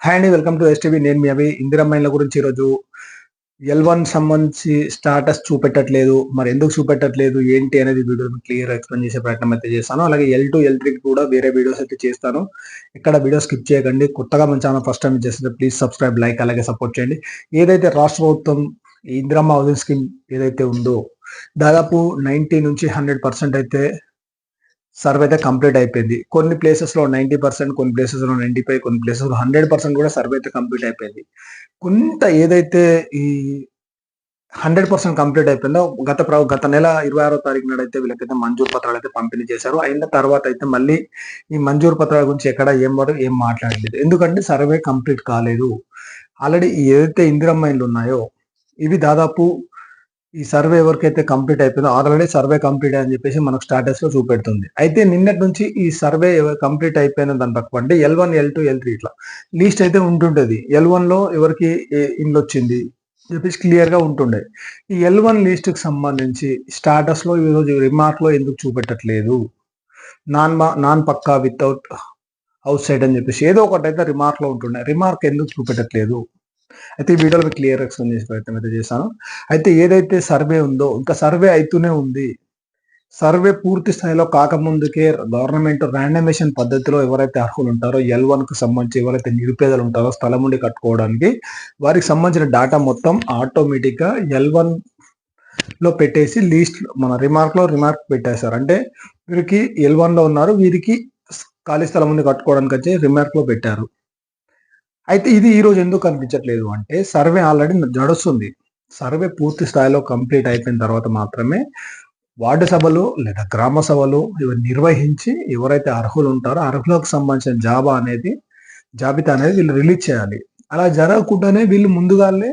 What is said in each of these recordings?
Hi అండి welcome to STV నేను మీ అవి ఇందిరమ్మాయిల గురించి ఈరోజు ఎల్ వన్ సంబంధించి స్టాటస్ చూపెట్టట్లేదు. మరి ఎందుకు చూపెట్టట్లేదు? ఏంటి అనేది వీడియో క్లియర్ ఎక్స్ప్లెయిన్ చేసే ప్రయత్నం అయితే చేస్తాను. అలాగే ఎల్ టూ ఎల్ త్రీకి కూడా వేరే వీడియోస్ అయితే చేస్తాను. ఇక్కడ వీడియో స్కిప్ చేయకండి. కొత్తగా మన ఛానల్ ఫస్ట్ టైం చేస్తుంటే ప్లీజ్ సబ్స్క్రైబ్ లైక్ అలాగే సపోర్ట్ చేయండి. ఏదైతే రాష్ట్ర ప్రభుత్వం ఇందిరమ్మ హౌసింగ్ స్కీమ్ ఏదైతే ఉందో దాదాపు నైంటీ నుంచి హండ్రెడ్ పర్సెంట్ అయితే సర్వే అయితే కంప్లీట్ అయిపోయింది. కొన్ని ప్లేసెస్లో నైన్టీ పర్సెంట్ కొన్ని ప్లేసెస్లో నైన్టీ ఫైవ్ కొన్ని ప్లేసెస్లో హండ్రెడ్ పర్సెంట్ కూడా సర్వే అయితే కంప్లీట్ అయిపోయింది. కొంత ఏదైతే ఈ హండ్రెడ్ పర్సెంట్ కంప్లీట్ అయిపోయిందో గత ప్ర గత నెల ఇరవై ఆరో తారీఖు నాడైతే వీళ్ళకైతే మంజూరు పత్రాలు అయితే పంపిణీ చేశారు. అయిన తర్వాత అయితే మళ్ళీ ఈ మంజూరు పత్రాల గురించి ఎక్కడ ఏం వరకు ఏం మాట్లాడలేదు. ఎందుకంటే సర్వే కంప్లీట్ కాలేదు. ఆల్రెడీ ఏదైతే ఇందిరమ్మ ఉన్నాయో ఇవి దాదాపు ఈ సర్వే ఎవరికైతే కంప్లీట్ అయిపోయిందో ఆల్రెడీ సర్వే కంప్లీట్ అని చెప్పేసి మనకు స్టాటస్లో చూపెడుతుంది. అయితే నిన్నటి నుంచి ఈ సర్వే కంప్లీట్ అయిపోయిన దాని పక్క అంటే L one L two L three ఇట్లా. లీస్ట్ అయితే ఉంటుండేది. ఎల్ వన్లో ఎవరికి ఇండ్లు వచ్చింది? చెప్పేసి క్లియర్గా ఉంటుండే. ఈ ఎల్ వన్ లిస్ట్కి సంబంధించి స్టాటస్లో ఈరోజు రిమార్క్లో ఎందుకు చూపెట్టట్లేదు? నాన్ నాన్ పక్కా వితౌట్ అవుట్ సైడ్ అని చెప్పేసి ఏదో ఒకటి అయితే రిమార్క్లో ఉంటుండే. రిమార్క్ ఎందుకు చూపెట్టట్లేదు? అయితే ఈ వీడియోలో క్లియర్ ఎక్స్ప్లెయిన్ చేసే ప్రయత్నం అయితే చేశాను. అయితే ఏదైతే సర్వే ఉందో ఇంకా సర్వే అవుతూనే ఉంది. సర్వే పూర్తి స్థాయిలో కాకముందుకే గవర్నమెంట్ ర్యాండమేషన్ పద్ధతిలో ఎవరైతే అర్హులు ఉంటారో ఎల్ వన్కు సంబంధించి ఎవరైతే నిరుపేదలు ఉంటారో స్థలం ఉండి కట్టుకోవడానికి వారికి సంబంధించిన డేటా మొత్తం ఆటోమేటిక్గా ఎల్ వన్లో పెట్టేసి లీస్ట్ మన రిమార్క్లో రిమార్క్ పెట్టేశారు. అంటే వీరికి ఎల్ వన్లో ఉన్నారు వీరికి ఖాళీ స్థలం ఉంది కట్టుకోవడానికి వచ్చి రిమార్క్లో పెట్టారు. అయితే ఇది ఈ రోజు ఎందుకు కనిపించట్లేదు అంటే సర్వే ఆల్రెడీ నడుస్తుంది. సర్వే పూర్తి స్థాయిలో కంప్లీట్ అయిపోయిన తర్వాత మాత్రమే వార్డు సభలు లేదా గ్రామ సభలు ఇవి నిర్వహించి ఎవరైతే అర్హులు ఉంటారో అర్హులకు సంబంధించిన జాబా అనేది జాబితా అనేది వీళ్ళు రిలీజ్ చేయాలి. అలా జరగకుండానే వీళ్ళు ముందుగానే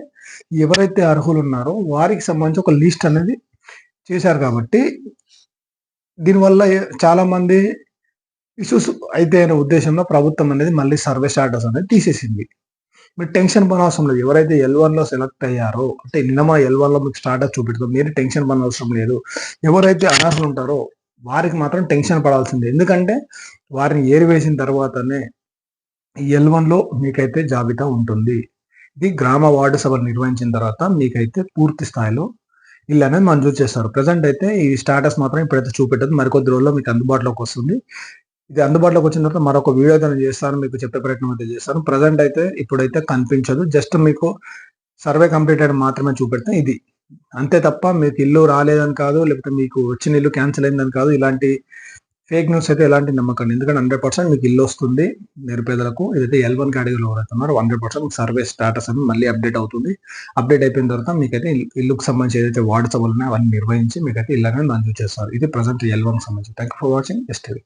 ఎవరైతే అర్హులు ఉన్నారో వారికి సంబంధించి ఒక లిస్ట్ అనేది చేశారు కాబట్టి దీనివల్ల చాలా మంది ఇష్యూస్ అయితే అనే ఉద్దేశంలో ప్రభుత్వం అనేది మళ్ళీ సర్వే స్టాటస్ అనేది తీసేసింది. మీరు టెన్షన్ పనవసరం లేదు. ఎవరైతే ఎల్ వన్లో సెలెక్ట్ అయ్యారో అంటే నిన్న ఎల్ వన్లో మీకు స్టాటస్ చూపెడుతుంది మీరు టెన్షన్ పనవసరం లేదు. ఎవరైతే అనర్హులు ఉంటారో వారికి మాత్రం టెన్షన్ పడాల్సిందే. ఎందుకంటే వారిని ఏరివేసిన తర్వాతనే ఎల్ వన్లో మీకైతే జాబితా ఉంటుంది. ఇది గ్రామ వార్డు సభ నిర్వహించిన తర్వాత మీకైతే పూర్తి స్థాయిలో ఇల్లు అనేది మంజూరు చేస్తారు. ప్రజెంట్ అయితే ఈ స్టాటస్ మాత్రం ఇప్పుడైతే చూపెట్టదు. మరికొద్ది రోజుల్లో మీకు అందుబాటులోకి వస్తుంది. ఇది అందుబాటులోకి వచ్చిన తర్వాత మరొక వీడియో అయితే చేస్తాను మీకు చెప్పే ప్రయత్నం అయితే చేస్తాను. ప్రజెంట్ అయితే ఇప్పుడైతే కనిపించదు. జస్ట్ మీకు సర్వే కంప్లీట్ అయిన మాత్రమే చూపెడితే. ఇది అంతే తప్ప మీకు ఇల్లు రాలేదని కాదు లేకపోతే మీకు వచ్చిన ఇల్లు క్యాన్సిల్ అయిందని కాదు. ఇలాంటి ఫేక్ న్యూస్ అయితే ఎలాంటి నమ్మకం ఎందుకంటే హండ్రెడ్ పర్సెంట్ మీకు ఇల్లు వస్తుంది నిరుపేదలకు. ఇదైతే ఎల్ వన్ కేటగిరీలో ఎవరైతున్నారు హండ్రెడ్ పర్సెంట్ సర్వే స్టాటస్ అని మళ్ళీ అప్డేట్ అవుతుంది. అప్డేట్ అయిపోయిన తర్వాత మీకైతే ఇల్లుకు సంబంధించి ఏదైతే వార్డ్ సభలు ఉన్నాయో అవన్నీ నిర్వహించి మీకైతే ఇల్లు అనేది మంజూరు చేస్తారు. ఇది ప్రజెంట్ ఎల్ వన్ సంబంధించి. Thank for watching STV